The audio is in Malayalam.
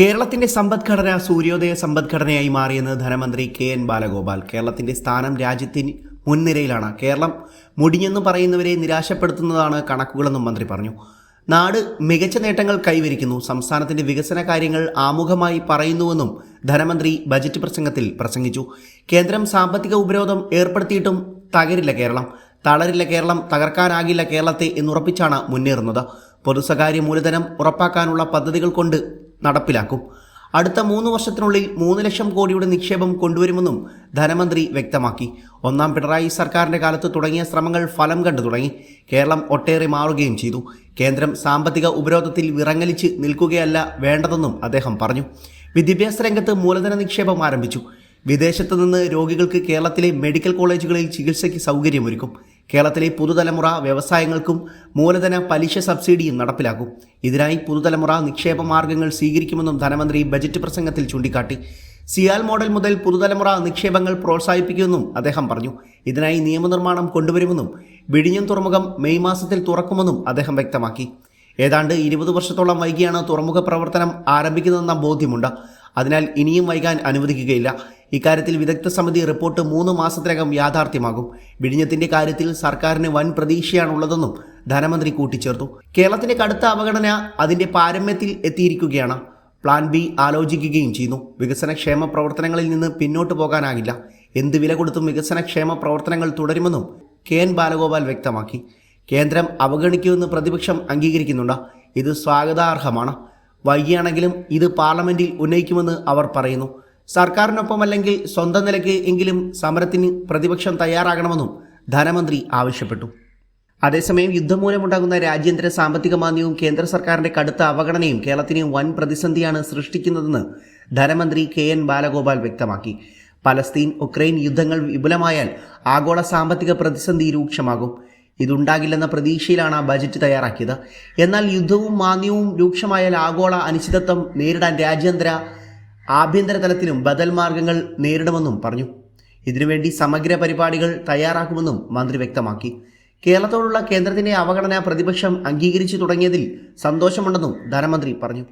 കേരളത്തിന്റെ സമ്പദ്ഘടന സൂര്യോദയ സമ്പദ്ഘടനയായി മാറിയെന്ന് ധനമന്ത്രി കെ എൻ ബാലഗോപാൽ. കേരളത്തിന്റെ സ്ഥാനം രാജ്യത്തിന് മുൻനിരയിലാണ്. കേരളം മുടിഞ്ഞെന്ന് പറയുന്നവരെ നിരാശപ്പെടുത്തുന്നതാണ് കണക്കുകളെന്നും മന്ത്രി പറഞ്ഞു. നാട് മികച്ച നേട്ടങ്ങൾ കൈവരിക്കുന്നു. സംസ്ഥാനത്തിന്റെ വികസന കാര്യങ്ങൾ ആമുഖമായി പറയുന്നുവെന്നും ധനമന്ത്രി ബജറ്റ് പ്രസംഗത്തിൽ പ്രസംഗിച്ചു. കേന്ദ്രം സാമ്പത്തിക ഉപരോധം ഏർപ്പെടുത്തിയിട്ടും തകരില്ല കേരളം. തളരില്ല കേരളം തകർക്കാനാകില്ല കേരളത്തെ എന്നുറപ്പിച്ചാണ് മുന്നേറുന്നത്. പൊതുസ്വകാര്യ മൂലധനം ഉറപ്പാക്കാനുള്ള പദ്ധതികൾ കൊണ്ട് നടപ്പിലാക്കും. അടുത്ത മൂന്ന് വർഷത്തിനുള്ളിൽ മൂന്ന് ലക്ഷം കോടിയുടെ നിക്ഷേപം കൊണ്ടുവരുമെന്നും ധനമന്ത്രി വ്യക്തമാക്കി. ഒന്നാം പിണറായി സർക്കാരിന്റെ കാലത്ത് തുടങ്ങിയ ശ്രമങ്ങൾ ഫലം കണ്ടു തുടങ്ങി. കേരളം ഒട്ടേറെ മാറുകയും ചെയ്തു. കേന്ദ്രം സാമ്പത്തിക ഉപരോധത്തിൽ വിറങ്ങലിച്ച് നിൽക്കുകയല്ല വേണ്ടതെന്നും അദ്ദേഹം പറഞ്ഞു. വിദ്യാഭ്യാസ രംഗത്ത് മൂലധന നിക്ഷേപം ആരംഭിച്ചു. വിദേശത്തു നിന്ന് രോഗികൾക്ക് കേരളത്തിലെ മെഡിക്കൽ കോളേജുകളിൽ ചികിത്സയ്ക്ക് സൗകര്യമൊരുക്കും. കേരളത്തിലെ പുതുതലമുറ വ്യവസായങ്ങൾക്കും മൂലധന പലിശ സബ്സിഡിയും നടപ്പിലാക്കും. ഇതിനായി പുതുതലമുറ നിക്ഷേപ മാർഗങ്ങൾ സ്വീകരിക്കുമെന്നും ധനമന്ത്രി ബജറ്റ് പ്രസംഗത്തിൽ ചൂണ്ടിക്കാട്ടി. സിയാൽ മോഡൽ മുതൽ പുതുതലമുറ നിക്ഷേപങ്ങൾ പ്രോത്സാഹിപ്പിക്കുമെന്നും അദ്ദേഹം പറഞ്ഞു. ഇതിനായി നിയമനിർമ്മാണം കൊണ്ടുവരുമെന്നും വിഴിഞ്ഞം തുറമുഖം മെയ് മാസത്തിൽ തുറക്കുമെന്നും അദ്ദേഹം വ്യക്തമാക്കി. ഏതാണ്ട് ഇരുപത് വർഷത്തോളം വൈകിയാണ് തുറമുഖ പ്രവർത്തനം ആരംഭിക്കുന്നതെന്ന ബോധ്യമുണ്ട്. അതിനാൽ ഇനിയും വൈകാൻ അനുവദിക്കുകയില്ല. ഇക്കാര്യത്തിൽ വിദഗ്ധ സമിതി റിപ്പോർട്ട് മൂന്ന് മാസത്തിനകം യാഥാർത്ഥ്യമാകും. വിഴിഞ്ഞത്തിന്റെ കാര്യത്തിൽ സർക്കാരിന് വൻ പ്രതീക്ഷയാണുള്ളതെന്നും ധനമന്ത്രി കൂട്ടിച്ചേർത്തു. കേരളത്തിന്റെ കടുത്ത അവഗണന അതിന്റെ പാരമ്യത്തിൽ എത്തിയിരിക്കുകയാണ്. പ്ലാൻ ബി ആലോചിക്കുകയും ചെയ്യുന്നു. വികസനക്ഷേമ പ്രവർത്തനങ്ങളിൽ നിന്ന് പിന്നോട്ട് പോകാനാകില്ല. എന്ത് വില കൊടുത്തും വികസനക്ഷേമ പ്രവർത്തനങ്ങൾ തുടരുമെന്നും കെ എൻ ബാലഗോപാൽ വ്യക്തമാക്കി. കേന്ദ്രം അവഗണിക്കുമെന്ന് പ്രതിപക്ഷം അംഗീകരിക്കുന്നുണ്ട്. ഇത് സ്വാഗതാർഹമാണ്. വൈകിയാണെങ്കിലും ഇത് പാർലമെന്റിൽ ഉന്നയിക്കുമെന്ന് അവർ പറയുന്നു. സർക്കാരിനൊപ്പം അല്ലെങ്കിൽ സ്വന്തം നിലയ്ക്ക് എങ്കിലും സമരത്തിന് പ്രതിപക്ഷം തയ്യാറാകണമെന്നും ധനമന്ത്രി ആവശ്യപ്പെട്ടു. അതേസമയം യുദ്ധം മൂലമുണ്ടാകുന്ന രാജ്യാന്തര സാമ്പത്തിക മാന്ദ്യവും കേന്ദ്ര സർക്കാരിന്റെ കടുത്ത അവഗണനയും കേരളത്തിന് വൻ പ്രതിസന്ധിയാണ് സൃഷ്ടിക്കുന്നതെന്ന് ധനമന്ത്രി കെ എൻ ബാലഗോപാൽ വ്യക്തമാക്കി. പലസ്തീൻ ഉക്രൈൻ യുദ്ധങ്ങൾ വിപുലമായാൽ ആഗോള സാമ്പത്തിക പ്രതിസന്ധി രൂക്ഷമാകും. ഇതുണ്ടാകില്ലെന്ന പ്രതീക്ഷയിലാണ് ആ ബജറ്റ് തയ്യാറാക്കിയത്. എന്നാൽ യുദ്ധവും മാന്യവും രൂക്ഷമായ ആഗോള അനിശ്ചിതത്വം നേരിടാൻ രാജ്യാന്തര ആഭ്യന്തര തലത്തിലും ബദൽ മാർഗങ്ങൾ നേരിടുമെന്നും പറഞ്ഞു. ഇതിനുവേണ്ടി സമഗ്ര പരിപാടികൾ തയ്യാറാക്കുമെന്നും മന്ത്രി വ്യക്തമാക്കി. കേരളത്തോടുള്ള കേന്ദ്രത്തിന്റെ അവഗണന പ്രതിപക്ഷം അംഗീകരിച്ചു തുടങ്ങിയതിൽ സന്തോഷമുണ്ടെന്നും ധനമന്ത്രി പറഞ്ഞു.